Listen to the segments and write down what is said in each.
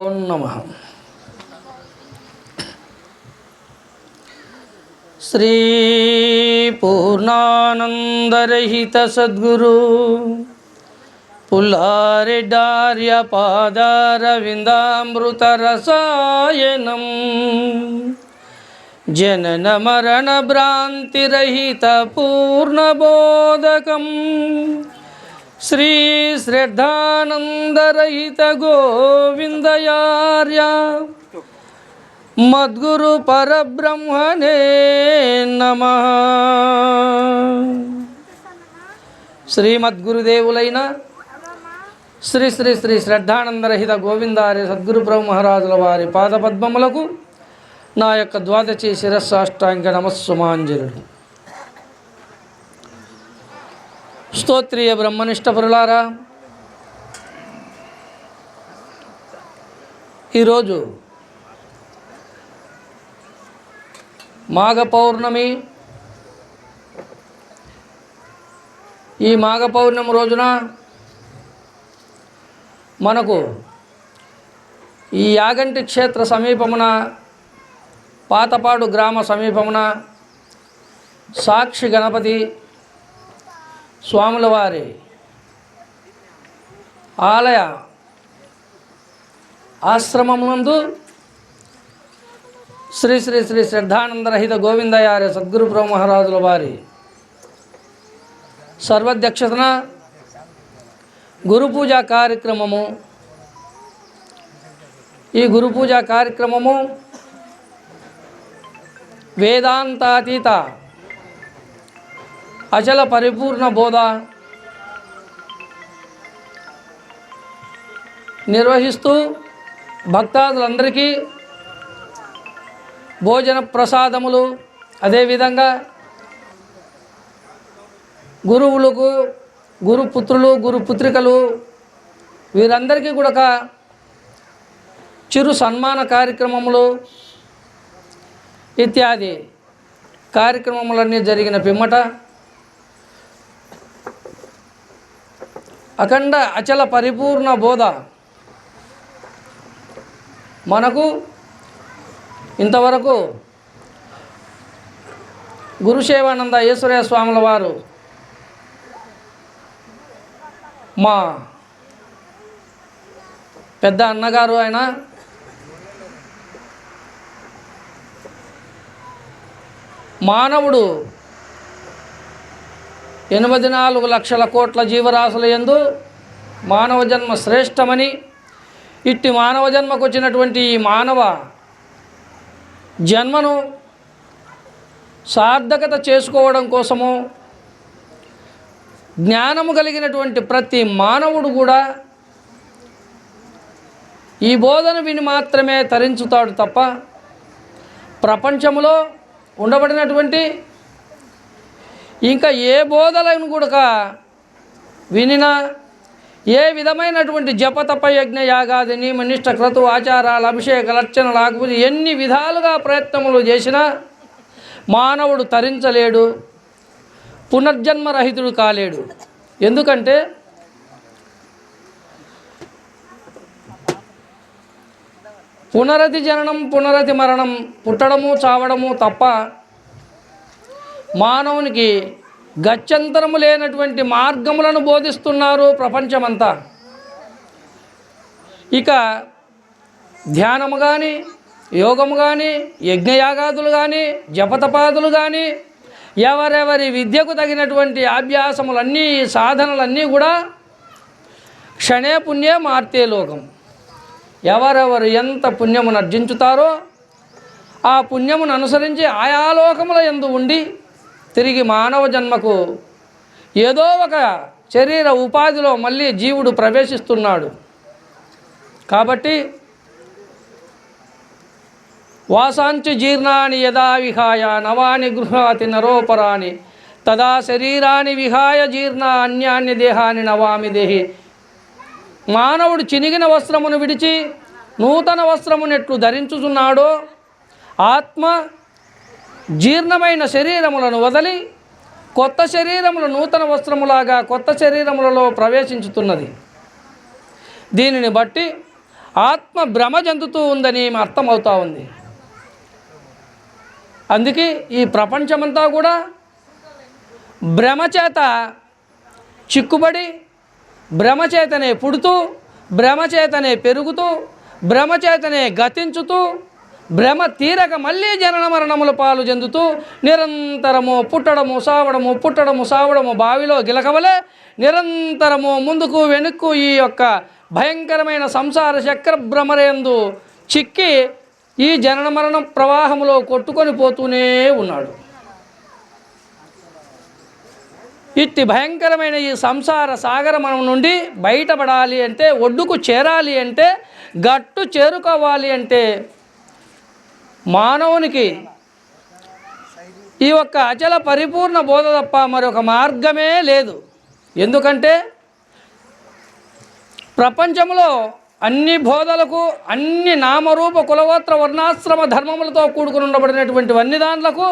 నమ. శ్రీ పూర్ణానందరహిత సద్గురు పుల్లారెడ్డార్య పాదారవిందామృత రసాయనం జనన మరణ భ్రాంతిరహిత పూర్ణబోధకం శ్రీ శ్రద్ధానందరహిత గోవిందయార్య. మద్గురు పరబ్రహ్మణే నమ. శ్రీమద్గురుదేవులైన శ్రీ శ్రీ శ్రీ శ్రద్ధానందరహిత గోవిందార్య సద్గురు బ్రహ్మరాజుల వారి పాదపద్మములకు నా యొక్క ద్వాదశి శిరస్సాష్టాంగ నమస్సుమాంజలుడు స్తోత్రియ బ్రహ్మనిష్ట పరులారా ఈరోజు మాఘ పౌర్ణమి ఈ మాఘ పౌర్ణమి రోజున మనకు ఈ యాగంటి క్షేత్ర సమీపమున పాతపాడు గ్రామ సమీపమున సాక్షి గణపతి స్వాముల వారి ఆలయ ఆశ్రమమునందు శ్రీ శ్రీ శ్రీ శ్రద్ధానందరహిత గోవిందయార్య సద్గురు బ్రహ్మరాజుల వారి సర్వధ్యక్షతన గురు పూజ కార్యక్రమము. ఈ గురు పూజ కార్యక్రమము వేదాంతాతీత అచల పరిపూర్ణ బోధ నిర్వహిస్తూ భక్తాదులందరికీ భోజన ప్రసాదములు. అదేవిధంగా గురువులకు గురుపుత్రులు గురుపుత్రికలు వీరందరికీ కూడా ఒక చిరు సన్మాన కార్యక్రమములు ఇత్యాది. కార్యక్రమములన్నీ జరిగిన పిమ్మట అఖండ అచల పరిపూర్ణ బోధ. మనకు ఇంతవరకు గురుసేవానంద ఈశ్వరయ్య స్వాముల వారు మా పెద్ద అన్నగారు ఆయన మానవుడు ఎనిమిది నాలుగు లక్షల కోట్ల జీవరాశుల యందు మానవ జన్మ శ్రేష్టమని ఇట్టి మానవ జన్మకు వచ్చినటువంటి ఈ మానవ జన్మను సార్థకత చేసుకోవడం కోసము జ్ఞానము కలిగినటువంటి ప్రతి మానవుడు కూడా ఈ బోధన విని మాత్రమే తరించుతాడు తప్ప ప్రపంచంలో ఉండబడినటువంటి ఇంకా ఏ బోధలను కూడా వినినా? ఏ విధమైనటువంటి జపతప యజ్ఞ యాగాది నియమ క్రతు ఆచారాలు అభిషేక లక్షణ లేకపోతే ఎన్ని విధాలుగా ప్రయత్నములు చేసినా మానవుడు తరించలేడు పునర్జన్మరహితుడు కాలేడు. ఎందుకంటే పునరతి జననం పునరతి మరణం పుట్టడము చావడము తప్ప మానవునికి గత్యంతరము లేనటువంటి మార్గములను బోధిస్తున్నారు ప్రపంచమంతా. ఇక ధ్యానము కానీ యోగము కానీ యజ్ఞయాగాదులు కానీ జపతపాదులు కానీ ఎవరెవరి విద్యకు తగినటువంటి అభ్యాసములన్నీ సాధనలన్నీ కూడా క్షణే పుణ్యే మార్తే లోకం. ఎవరెవరు ఎంత పుణ్యమును అర్జించుతారో ఆ పుణ్యమును అనుసరించి ఆయా లోకముల ఎందు ఉండి తిరిగి మానవ జన్మకు ఏదో ఒక శరీర ఉపాధిలో మళ్ళీ జీవుడు ప్రవేశిస్తున్నాడు. కాబట్టి వాసాంచి జీర్ణాని యదా విహాయ నవాని గృహాతి నరోపరాని తదా శరీరాన్ని విహాయ జీర్ణ అన్యాన్య దేహాన్ని నవామి దేహి. మానవుడు చినిగిన వస్త్రమును విడిచి నూతన వస్త్రమునెట్లు ధరించుచున్నాడో ఆత్మ జీర్ణమైన శరీరములను వదిలి కొత్త శరీరములు నూతన వస్త్రములాగా కొత్త శరీరములలో ప్రవేశించుతున్నది. దీనిని బట్టి ఆత్మ భ్రమ చెందుతూ ఉందని అర్థమవుతా ఉంది. అందుకే ఈ ప్రపంచమంతా కూడా భ్రమచేత చిక్కుబడి భ్రమచేతనే పుడుతూ భ్రమచేతనే పెరుగుతూ భ్రమచేతనే గతించుతూ భ్రమ తీరక మళ్ళీ జనన మరణముల పాలు చెందుతూ నిరంతరము పుట్టడము సావడము పుట్టడము సావడము బావిలో గిలకవలే నిరంతరము ముందుకు వెనుక్కు ఈ యొక్క భయంకరమైన సంసార చక్ర భ్రమరేందు చిక్కి ఈ జనన మరణం ప్రవాహములో కొట్టుకొని పోతూనే ఉన్నాడు. ఇట్టి భయంకరమైన ఈ సంసార సాగరమనం నుండి బయటపడాలి అంటే ఒడ్డుకు చేరాలి అంటే గట్టు చేరుకోవాలి అంటే మానవునికి ఈ ఒక్క అచల పరిపూర్ణ బోధ తప్ప మరొక మార్గమే లేదు. ఎందుకంటే ప్రపంచంలో అన్ని బోధలకు అన్ని నామరూప కులగోత్ర వర్ణాశ్రమ ధర్మములతో కూడుకుని ఉండబడినటువంటి అన్ని దాంట్లకు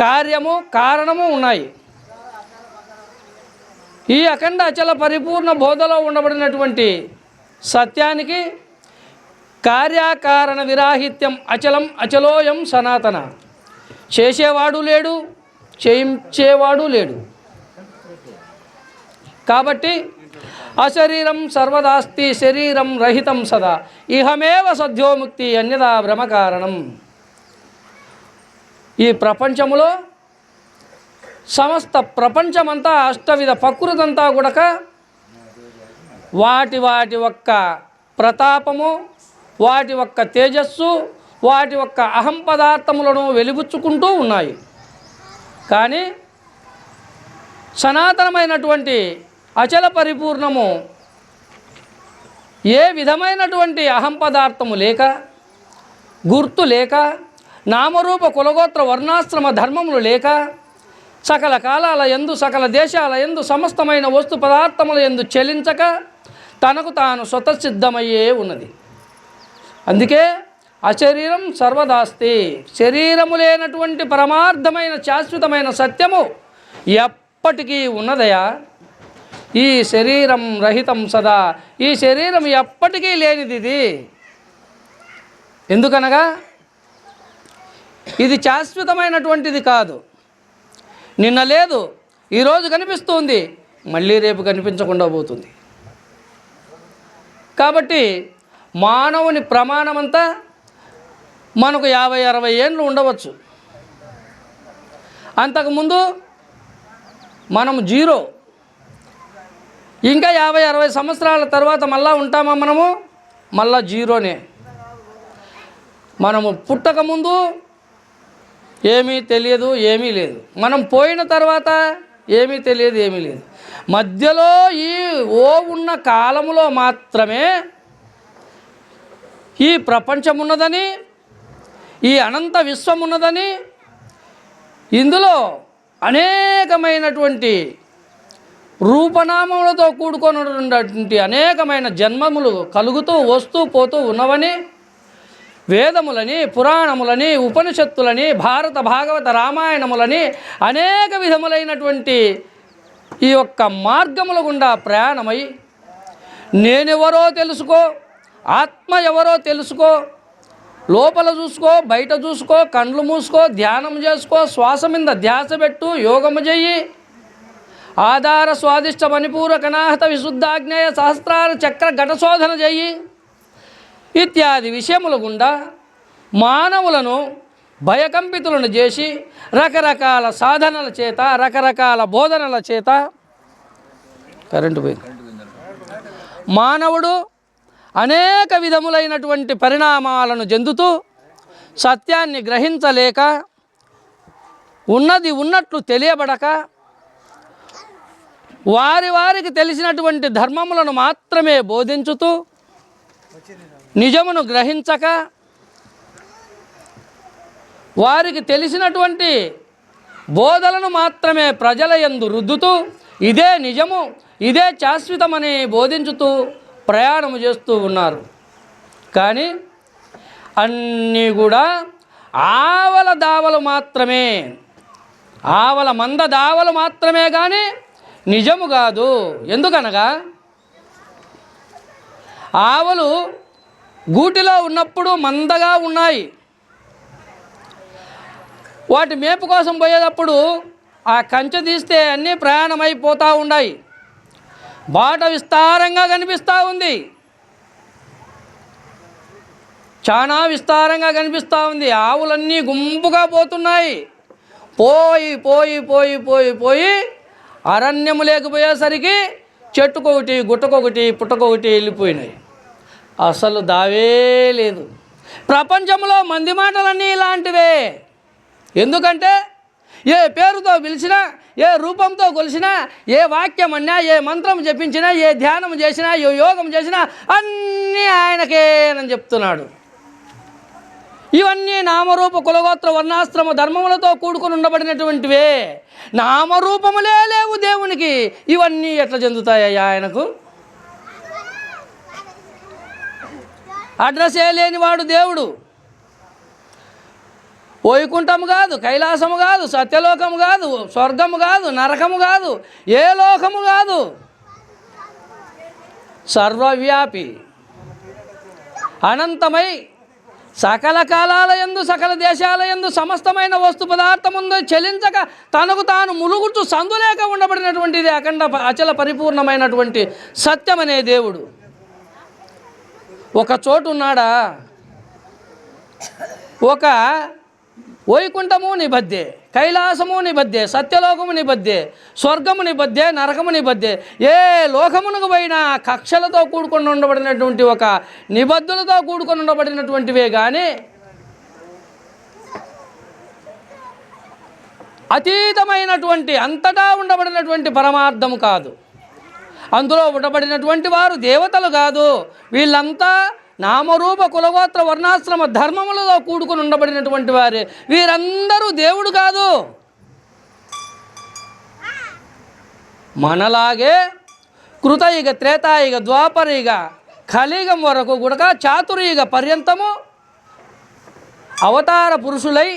కార్యము కారణము ఉన్నాయి. ఈ అఖండ అచల పరిపూర్ణ బోధలో ఉండబడినటువంటి సత్యానికి కార్యకారణ విరాహిత్యం అచలం అచలోయం సనాతన. చేసేవాడు లేడు చేయించేవాడు లేడు. కాబట్టి అశరీరం సర్వదాస్తి శరీరం రహితం సదా. ఇహమేవ సద్యోముక్తి అన్యదా భ్రమకారణం ఈ ప్రపంచములో సమస్త ప్రపంచమంతా అష్టవిధ ప్రకృతంతా కూడక వాటి వాటి ఒక్క ప్రతాపము వాటి యొక్క తేజస్సు వాటి యొక్క అహం పదార్థములను వెలిబుచ్చుకుంటూ ఉన్నాయి. కానీ సనాతనమైనటువంటి అచల పరిపూర్ణము ఏ విధమైనటువంటి అహం పదార్థము లేక గుర్తు లేక నామరూప కులగోత్ర వర్ణాశ్రమ ధర్మములు లేక సకల కాలాల ఎందు సకల దేశాల ఎందు సమస్తమైన వస్తు పదార్థముల ఎందు చెలించక తనకు తాను స్వతసిద్ధమయ్యే ఉన్నది. అందుకే అశరీరం సర్వదాస్తి. శరీరము లేనటువంటి పరమార్థమైన శాశ్వతమైన సత్యము ఎప్పటికీ ఉన్నదయా? ఈ శరీరం రహితం సదా. ఈ శరీరం ఎప్పటికీ లేనిది ఇది. ఎందుకనగా? ఇది శాశ్వతమైనటువంటిది కాదు. నిన్న లేదు ఈరోజు కనిపిస్తుంది మళ్ళీ రేపు కనిపించకుండా పోతుంది. కాబట్టి మానవుని ప్రమాణమంతా మనకు యాభై అరవై ఏండ్లు ఉండవచ్చు. అంతకుముందు మనం జీరో. ఇంకా యాభై అరవై సంవత్సరాల తర్వాత మళ్ళా ఉంటామా మనము? మళ్ళా జీరోనే. మనము పుట్టకముందు ఏమీ తెలియదు ఏమీ లేదు. మనం పోయిన తర్వాత ఏమీ తెలియదు ఏమీ లేదు. మధ్యలో ఈ ఓ ఉన్న కాలములో మాత్రమే ఈ ప్రపంచం ఉన్నదని ఈ అనంత విశ్వం ఉన్నదని ఇందులో అనేకమైనటువంటి రూపనామములతో కూడుకొని అనేకమైన జన్మములు కలుగుతూ వస్తూ పోతూ ఉన్నవని వేదములని పురాణములని ఉపనిషత్తులని భారత భాగవత రామాయణములని అనేక విధములైనటువంటి ఈ యొక్క మార్గముల గుండా ప్రయాణమై నేనెవరో తెలుసుకో ఆత్మ ఎవరో తెలుసుకో లోపల చూసుకో బయట చూసుకో కండ్లు మూసుకో ధ్యానం చేసుకో శ్వాస మీద ధ్యాస పెట్టు యోగము చెయ్యి. ఆధార స్వాదిష్ట మణిపూర కణాహత విశుద్ధాగ్నేయ సహస్రార చక్ర ఘటశోధన చెయ్యి. ఇత్యాది విషయముల గుండా మానవులను భయకంపితులను చేసి రకరకాల సాధనల చేత రకరకాల బోధనల చేత కరెంటు పోయింది. మానవుడు అనేక విధములైనటువంటి పరిణామాలను చెందుతూ సత్యాన్ని గ్రహించలేక ఉన్నది ఉన్నట్లు తెలియబడక వారి వారికి తెలిసినటువంటి ధర్మములను మాత్రమే బోధించుతూ నిజమును గ్రహించక వారికి తెలిసినటువంటి బోధలను మాత్రమే ప్రజల యందు రుద్దుతూ ఇదే నిజము ఇదే శాశ్వతమని బోధించుతూ ప్రయాణం చేస్తూ ఉన్నారు. కానీ అన్నీ కూడా ఆవల దావలు మాత్రమే. ఆవల మంద దావలు మాత్రమే కానీ నిజము కాదు. ఎందుకనగా? ఆవలు గూటిలో ఉన్నప్పుడు మందగా ఉన్నాయి. వాటి మేపు కోసం పోయేటప్పుడు ఆ కంచె తీస్తే అన్నీ ప్రయాణమైపోతూ ఉన్నాయి బాట విస్తారంగా కనిపిస్తూ ఉంది. చాలా విస్తారంగా కనిపిస్తూ ఉంది. ఆవులన్నీ గుంపుగా పోతున్నాయి. పోయి పోయి పోయి పోయి పోయి అరణ్యము లేకపోయేసరికి చెట్టుకొకటి గుట్టకొకటి పుట్టకొకటి వెళ్ళిపోయినాయి. అసలు దావే లేదు. ప్రపంచంలో మంది మాటలన్నీ ఇలాంటివే. ఎందుకంటే ఏ పేరుతో పిలిచినా ఏ రూపంతో కొలిసినా ఏ వాక్యం అన్నా ఏ మంత్రం జపించినా ఏ ధ్యానం చేసినా ఏ యోగం చేసినా అన్నీ ఆయనకేనని చెప్తున్నాడు. ఇవన్నీ నామరూప కులగోత్ర వర్ణాశ్రమ ధర్మములతో కూడుకుని ఉండబడినటువంటివే. నామరూపములే లేవు దేవునికి. ఇవన్నీ ఎట్లా చెందుతాయ్యా ఆయనకు? అడ్రస్ ఏ లేనివాడు దేవుడు? వైకుంఠము కాదు కైలాసము కాదు సత్యలోకము కాదు స్వర్గము కాదు నరకము కాదు ఏ లోకము కాదు. సర్వవ్యాపి అనంతమై సకల కాలాల యందు సకల దేశాల యందు సమస్తమైన వస్తు పదార్థముందు చెలించక తనకు తాను ములుగుచు సందులేక ఉండబడినటువంటిది అఖండ అచల పరిపూర్ణమైనటువంటి సత్యమనే దేవుడు. ఒక చోటు ఉన్నాడా ఒక వైకుంఠము నిబద్ధే కైలాసము నిబద్ధే సత్యలోకము నిబద్ధే స్వర్గము నిబద్ధే నరకము నిబద్ధే. ఏ లోకమునకు పోయినా కక్షలతో కూడుకొని ఉండబడినటువంటి ఒక నిబద్ధులతో కూడుకొని ఉండబడినటువంటివే కానీ అతీతమైనటువంటి అంతటా ఉండబడినటువంటి పరమార్థము కాదు. అందులో ఉండబడినటువంటి వారు దేవతలు కాదు. వీళ్ళంతా నామరూప కులగోత్ర వర్ణాశ్రమ ధర్మములతో కూడుకుని ఉండబడినటువంటి వారే. వీరందరూ దేవుడు కాదు. మనలాగే కృతయుగ త్రేతాయుగ ద్వాపరయుగ కలియుగం వరకు కూడా చాతుర్యుగ పర్యంతము అవతార పురుషులై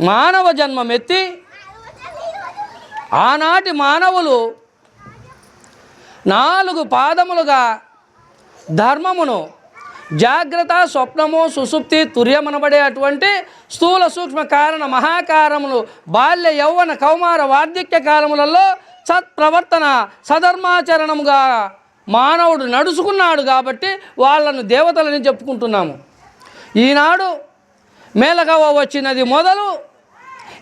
మానవ జన్మమెత్తి ఆనాటి మానవులు నాలుగు పాదములుగా ధర్మమును. జాగ్రత్త స్వప్నము సుసుప్తి తుర్యమనబడే అటువంటి స్థూల సూక్ష్మ కారణ మహాకారములు బాల్య యౌవన కౌమార వార్ధక్య కాలములలో సత్ప్రవర్తన సధర్మాచరణముగా మానవుడు నడుచుకున్నాడు కాబట్టి వాళ్ళను దేవతలని చెప్పుకుంటున్నాము. ఈనాడు మేలగవ వచ్చినది మొదలు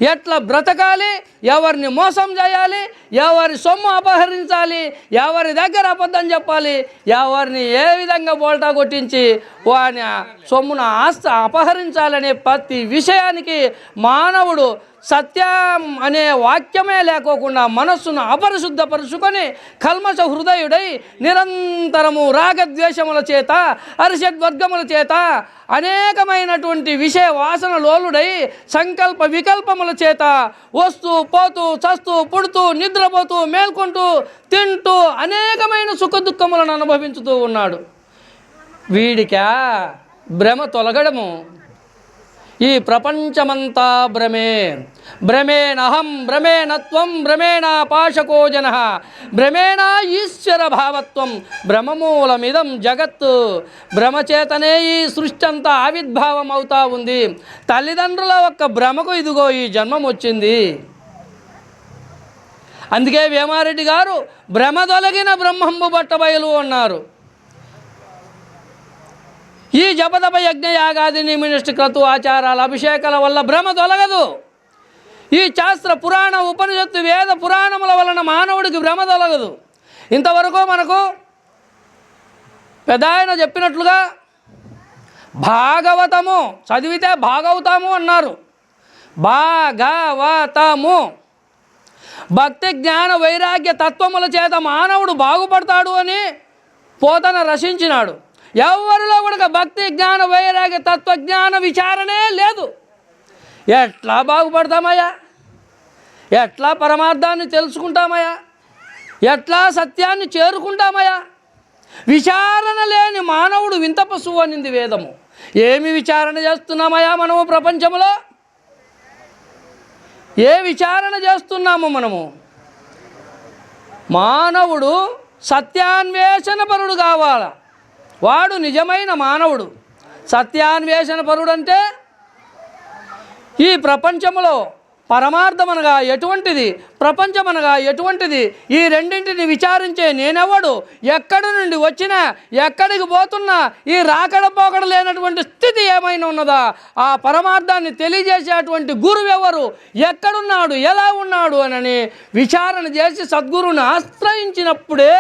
ఎట్లా బ్రతకాలి? ఎవరిని మోసం చేయాలి? ఎవరి సొమ్ము అపహరించాలి? ఎవరి దగ్గర అబద్ధం చెప్పాలి? ఎవరిని ఏ విధంగా బోల్టా కొట్టించి వాని సొమ్మును ఆస్తి అపహరించాలనే ప్రతి విషయానికి మానవుడు సత్యం అనే వాక్యమే లేకోకుండా మనస్సును అపరిశుద్ధపరుచుకొని కల్మష హృదయుడై నిరంతరము రాగద్వేషముల చేత అరిషద్వర్గముల చేత అనేకమైనటువంటి విషయ వాసన లోలుడై సంకల్ప వికల్పముల చేత వస్తూ పోతూ చస్తూ పుడుతూ నిద్రపోతూ మేల్కొంటూ తింటూ అనేకమైన సుఖ దుఃఖములను అనుభవించుతూ ఉన్నాడు. వీడికా భ్రమ తొలగడము ఈ ప్రపంచమంతా భ్రమే. భ్రమేణహం భ్రమేణత్వం భ్రమేణ పాశకో జన. భ్రమేణ ఈశ్వర భావత్వం. భ్రమమూలమిదం జగత్తు భ్రమచేతనే ఈ సృష్టి అంతా ఆవిర్భావం అవుతా ఉంది. తల్లిదండ్రుల ఒక్క భ్రమకు ఇదిగో ఈ జన్మం వచ్చింది. అందుకే వేమారెడ్డి గారు భ్రమ తొలగిన బ్రహ్మంబు బట్టబయలు అన్నారు. ఈ జపదప యజ్ఞ యాగాది నిమినిష్ట క్రతు ఆచారాల అభిషేకాల వల్ల భ్రమ తొలగదు. ఈ శాస్త్ర పురాణ ఉపనిషత్తు వేద పురాణముల వలన మానవుడికి భ్రమ తొలగదు. ఇంతవరకు మనకు పెద్ద ఆయన చెప్పినట్లుగా భాగవతము చదివితే భాగవతము అన్నారు. భాగవతము. భక్తి జ్ఞాన వైరాగ్య తత్వముల చేత మానవుడు బాగుపడతాడు అని పోతన రచించినాడు. ఎవరిలో కూడా భక్తి జ్ఞాన వైరాగ్య తత్వజ్ఞాన విచారణే లేదు. ఎట్లా బాగుపడతామయ్యా? ఎట్లా పరమార్థాన్ని తెలుసుకుంటామయ్యా? ఎట్లా సత్యాన్ని చేరుకుంటామయ్యా? విచారణ లేని మానవుడు వింత పశువు అనింది వేదము. ఏమి విచారణ చేస్తున్నామయ్యా మనము ప్రపంచంలో ఏ విచారణ చేస్తున్నాము మనము? మానవుడు సత్యాన్వేషణ పరుడు కావాల? వాడు నిజమైన మానవుడు. సత్యాన్వేషణ పరుడంటే ఈ ప్రపంచంలో పరమార్థమనగా ఎటువంటిది ప్రపంచమనగా ఎటువంటిది ఈ రెండింటిని విచారించే నేనెవడు? ఎక్కడి నుండి వచ్చినా ఎక్కడికి పోతున్నా ఈ రాకడ పోకడ లేనటువంటి స్థితి ఏమైనా ఉన్నదా? ఆ పరమార్థాన్ని తెలియజేసేటువంటి గురువు ఎవరు ఎక్కడున్నాడు? ఎలా ఉన్నాడు? అనని విచారణ చేసి సద్గురువుని ఆశ్రయించినప్పుడే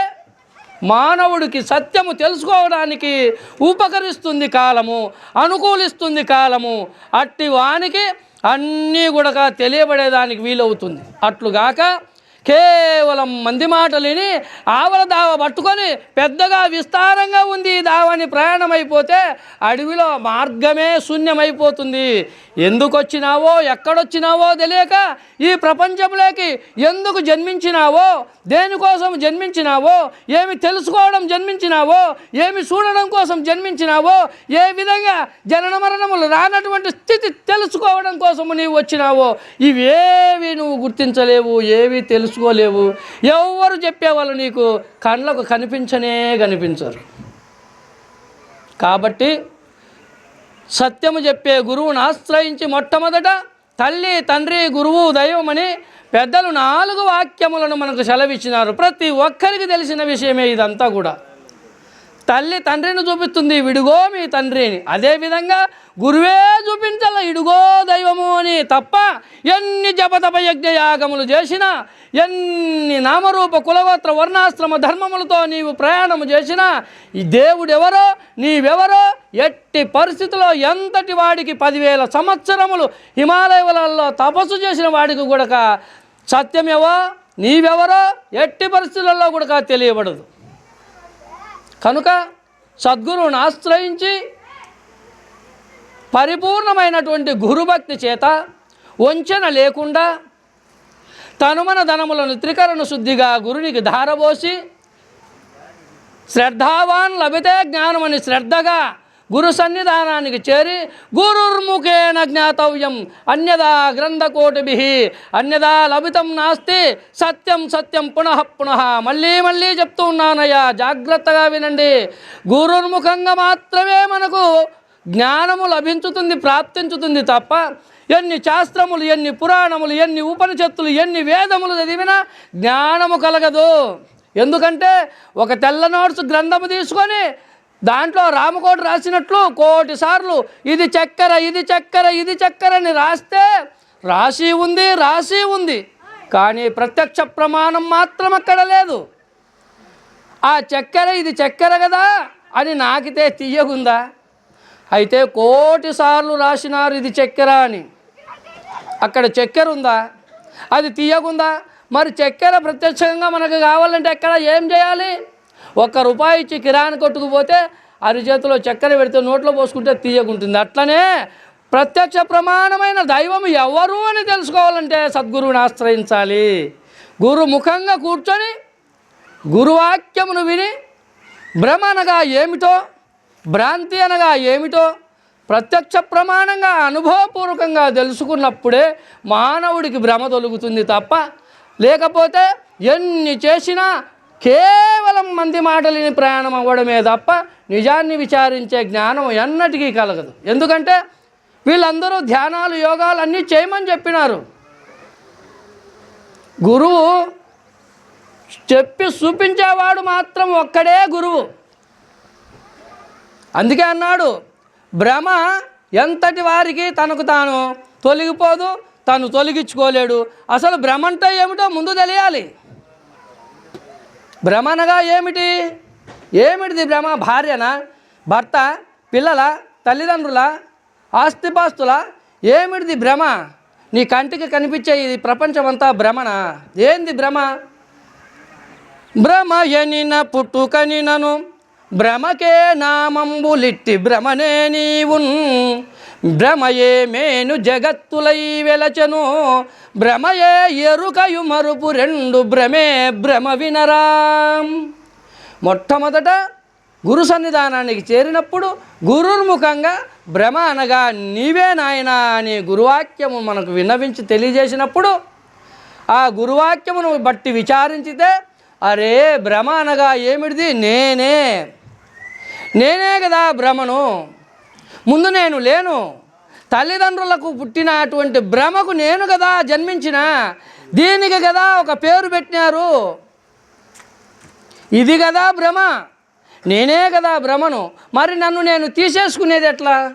మానవుడికి సత్యము తెలుసుకోవడానికి ఉపకరిస్తుంది కాలము అనుకూలిస్తుంది కాలము. అట్టి వానికి అన్నీ కూడా తెలియబడేదానికి వీలవుతుంది. అట్లుగాక కేవలం మంది మాటలిని ఆవల దావ పట్టుకొని పెద్దగా విస్తారంగా ఉంది ఈ దావని ప్రయాణం అయిపోతే అడవిలో మార్గమే శూన్యమైపోతుంది. ఎందుకు వచ్చినావో ఎక్కడొచ్చినావో తెలియక ఈ ప్రపంచంలోకి ఎందుకు జన్మించినావో దేనికోసం జన్మించినావో ఏమి తెలుసుకోవడం జన్మించినావో ఏమి చూడడం కోసం జన్మించినావో ఏ విధంగా జనన మరణములు రానటువంటి స్థితి తెలుసుకోవడం కోసము నీవు వచ్చినావో ఇవేవి నువ్వు గుర్తించలేవు ఏవి తెలుసుకోలేవు ఎవరు చెప్పేవాళ్ళు నీకు కళ్ళకు కనిపించనే కనిపించరు. కాబట్టి సత్యము చెప్పే గురువును ఆశ్రయించి మొట్టమొదట తల్లి తండ్రి గురువు దైవమని పెద్దలు నాలుగు వాక్యములను మనకు సెలవిచ్చినారు. ప్రతి ఒక్కరికి తెలిసిన విషయమే ఇదంతా కూడా. తల్లి తండ్రిని చూపిస్తుంది విడుగో మీ తండ్రిని. అదేవిధంగా గురువే చూపించాల ఇడుగో దైవము అని తప్ప ఎన్ని జపతప యజ్ఞ యాగములు చేసినా ఎన్ని నామరూప కులగోత్ర వర్ణాశ్రమ ధర్మములతో నీవు ప్రయాణము చేసినా ఈ దేవుడెవరో నీవెవరో ఎట్టి పరిస్థితిలో ఎంతటి వాడికి పదివేల సంవత్సరములు హిమాలయాలలో తపస్సు చేసిన వాడికి కూడా సత్యమేవో నీవెవరో ఎట్టి పరిస్థితులలో కూడా తెలియబడదు. కనుక సద్గురువుని ఆశ్రయించి పరిపూర్ణమైనటువంటి గురుభక్తి చేత వంచన లేకుండా తనుమన ధనములను త్రికరణ శుద్ధిగా గురునికి ధారబోసి శ్రద్ధావాన్ లభితే జ్ఞానమని శ్రద్ధగా గురు సన్నిధానానికి చేరి గురుర్ముఖేన జ్ఞాతవ్యం. అన్యదా గ్రంథకోటిభి అన్యదా లభితం నాస్తి సత్యం సత్యం పునః పునః. మళ్ళీ మళ్ళీ చెప్తూ ఉన్నానయ్యా జాగ్రత్తగా వినండి. గురుర్ముఖంగా మాత్రమే మనకు జ్ఞానము లభించుతుంది ప్రాప్తించుతుంది తప్ప ఎన్ని శాస్త్రములు ఎన్ని పురాణములు ఎన్ని ఉపనిషత్తులు ఎన్ని వేదములు చదివినా జ్ఞానము కలగదు. ఎందుకంటే ఒక తెల్ల నోట్స్ గ్రంథము తీసుకొని దాంట్లో రామకోట రాసినట్లు కోటి సార్లు ఇది చక్కెర ఇది చక్కెర ఇది చక్కెర అని రాస్తే రాసి ఉంది రాసి ఉంది. కానీ ప్రత్యక్ష ప్రమాణం మాత్రం అక్కడ లేదు. ఆ చక్కెర ఇది చక్కెర కదా అని నాకితే తీయగుందా? అయితే కోటి సార్లు రాసినారు ఇది చక్కెర అని. అక్కడ చక్కెర ఉందా? అది తీయగుందా? మరి చక్కెర ప్రత్యక్షంగా మనకు కావాలంటే ఎక్కడ ఏం చేయాలి? ఒక్క రూపాయి ఇచ్చి కిరాణి కొట్టుకుపోతే అరిచేతిలో చక్కెర పెడితే నోట్లో పోసుకుంటే తీయకుంటుంది. అట్లనే ప్రత్యక్ష ప్రమాణమైన దైవం ఎవరు అని తెలుసుకోవాలంటే సద్గురువుని ఆశ్రయించాలి. గురు ముఖంగా కూర్చొని గురువాక్యమును విని భ్రమ అనగా ఏమిటో భ్రాంతి అనగా ఏమిటో ప్రత్యక్ష ప్రమాణంగా అనుభవపూర్వకంగా తెలుసుకున్నప్పుడే మానవుడికి భ్రమ తొలుగుతుంది తప్ప లేకపోతే ఎన్ని చేసినా కేవలం మంది మాటలిని ప్రయాణం అవ్వడమే తప్ప నిజాన్ని విచారించే జ్ఞానం ఎన్నటికీ కలగదు. ఎందుకంటే వీళ్ళందరూ ధ్యానాలు యోగాలు అన్నీ చేయమని చెప్పినారు. గురువు చెప్పి చూపించేవాడు మాత్రం ఒక్కడే గురువు. అందుకే అన్నాడు భ్రమ ఎంతటి వారికి తనకు తాను తొలగిపోదు తను తొలగించుకోలేడు. అసలు భ్రమ అంటే ఏమిటో ముందు తెలియాలి. భ్రమనగా ఏమిటి? ఏమిటిది భ్రమ భార్యన? భర్త పిల్లల తల్లిదండ్రుల ఆస్తిపాస్తుల? ఏమిటిది భ్రమ నీ కంటికి కనిపించే ఇది ప్రపంచమంతా భ్రమణ ఏంది భ్రమ భ్రమ ఎనిన పుట్టుకనినను భ్రమకే నామంబులిట్టి భ్రమనే నీవున్. భ్రమయే మేను జగత్తులై వెలచను. భ్రమయే ఎరుకయు మరుపు రెండు భ్రమే భ్రమ వినరా. మొట్టమొదట గురు సన్నిధానానికి చేరినప్పుడు గురుర్ముఖంగా భ్రమ అనగా నీవే నాయనా అనే గురువాక్యము మనకు విన్నవించి తెలియజేసినప్పుడు ఆ గురువాక్యమును బట్టి విచారించితే అరే భ్రమ అనగా ఏమిటిది? నేనే. నేనే కదా భ్రమను. ముందు నేను లేను. తల్లిదండ్రులకు పుట్టినటువంటి భ్రమకు నేను కదా జన్మించిన. దీనికి కదా ఒక పేరు పెట్టినారు. ఇది కదా భ్రమ. నేనే కదా భ్రమను. మరి నన్ను నేను తీసేసుకునేది ఎట్లా?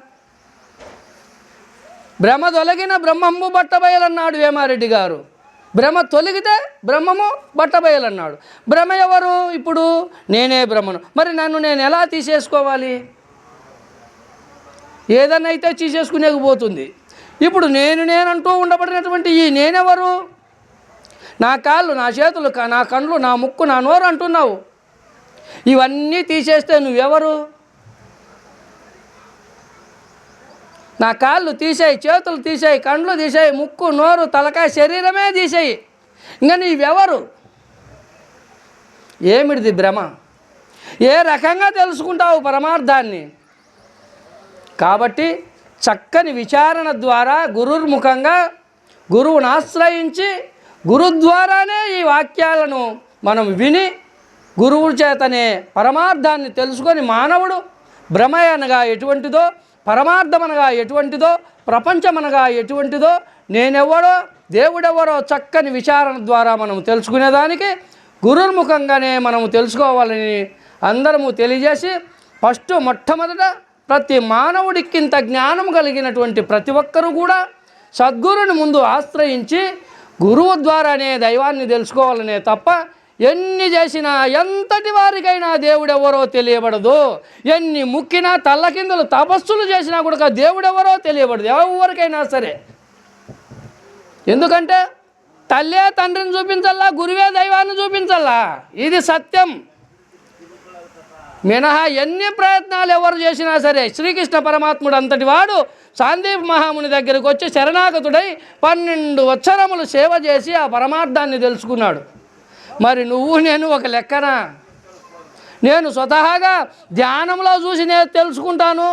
భ్రమ తొలగిన బ్రహ్మము బట్టబయలన్నాడు వేమారెడ్డి గారు. భ్రమ తొలగితే బ్రహ్మము బట్టబయలన్నాడు. భ్రమ ఎవరు? ఇప్పుడు నేనే భ్రమను. మరి నన్ను నేను ఎలా తీసేసుకోవాలి? ఏదన్నా అయితే తీసేసుకునేకపోతుంది ఇప్పుడు నేను నేనంటూ ఉండబడినటువంటి ఈ నేనెవరు? నా కాళ్ళు నా చేతులు నా కండ్లు నా ముక్కు నా నోరు అంటున్నావు. ఇవన్నీ తీసేస్తే నువ్వెవరు? నా కాళ్ళు తీసేయి చేతులు తీసేయి కండ్లు తీసేయి ముక్కు నోరు తలకాయ శరీరమే తీసేయి. ఇంకా నీవెవరు? ఏమిటిది భ్రమ? ఏ రకంగా తెలుసుకుంటావు పరమార్థాన్ని? కాబట్టి చక్కని విచారణ ద్వారా గురుర్ముఖంగా గురువును ఆశ్రయించి గురు ద్వారానే ఈ వాక్యాలను మనం విని గురువు చేతనే పరమార్థాన్ని తెలుసుకొని మానవుడు భ్రమ అనగా ఎటువంటిదో పరమార్థమనగా ఎటువంటిదో ప్రపంచమనగా ఎటువంటిదో నేనెవడో దేవుడెవరో చక్కని విచారణ ద్వారా మనం తెలుసుకునేదానికి గురుర్ముఖంగానే మనము తెలుసుకోవాలని అందరము తెలియజేసి ఫస్ట్ మొట్టమొదట ప్రతి మానవుడికింత జ్ఞానం కలిగినటువంటి ప్రతి ఒక్కరూ కూడా సద్గురుని ముందు ఆశ్రయించి గురువు ద్వారానే దైవాన్ని తెలుసుకోవాలనే తప్ప ఎన్ని చేసినా ఎంతటి వారికైనా దేవుడెవరో తెలియబడదు. ఎన్ని ముక్కినా తల్లకిందులు తపస్సులు చేసినా కూడా దేవుడెవరో తెలియబడదు. ఎవరికైనా సరే. ఎందుకంటే తల్లే తండ్రిని చూపించాలా గురువే దైవాన్ని చూపించాలా ఇది సత్యం. మినహా ఎన్ని ప్రయత్నాలు ఎవరు చేసినా సరే శ్రీకృష్ణ పరమాత్ముడు అంతటి వాడు సాందీప్ మహాముని దగ్గరకు వచ్చి శరణాగతుడై పన్నెండు వచ్చరములు సేవ చేసి ఆ పరమార్థాన్ని తెలుసుకున్నాడు. మరి నువ్వు నేను ఒక లెక్కనా? నేను స్వతహాగా ధ్యానంలో చూసి నేను తెలుసుకుంటాను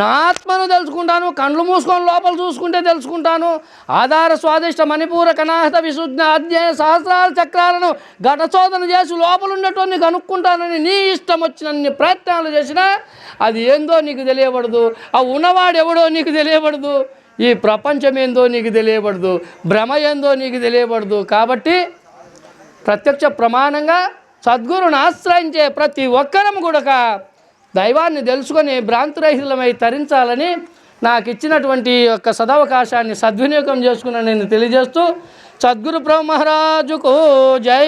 నా ఆత్మను తెలుసుకుంటాను కండ్లు మూసుకొని లోపల చూసుకుంటే తెలుసుకుంటాను. ఆధార స్వాదిష్ట మణిపూర కనాహత విశుద్ధ అధ్యాయ సహస్రాల చక్రాలను ఘటశోధన చేసి లోపల ఉండేటోని కనుక్కుంటానని నీ ఇష్టం వచ్చినన్ని ప్రయత్నాలు చేసినా అది ఏందో నీకు తెలియబడదు. ఆ ఉన్నవాడు ఎవడో నీకు తెలియబడదు. ఈ ప్రపంచం ఏందో నీకు తెలియబడదు. భ్రమ ఏందో నీకు తెలియబడదు. కాబట్టి ప్రత్యక్ష ప్రమాణంగా సద్గురుని ఆశ్రయించే ప్రతి ఒక్కరం కూడా దైవాన్ని తెలుసుకొని భ్రాంతిరహితమై తరించాలని నాకు ఇచ్చినటువంటి యొక్క సదవకాశాన్ని సద్వినియోగం చేసుకున్న నేను తెలియజేస్తూ సద్గురు ప్రభు మహారాజుకు జై.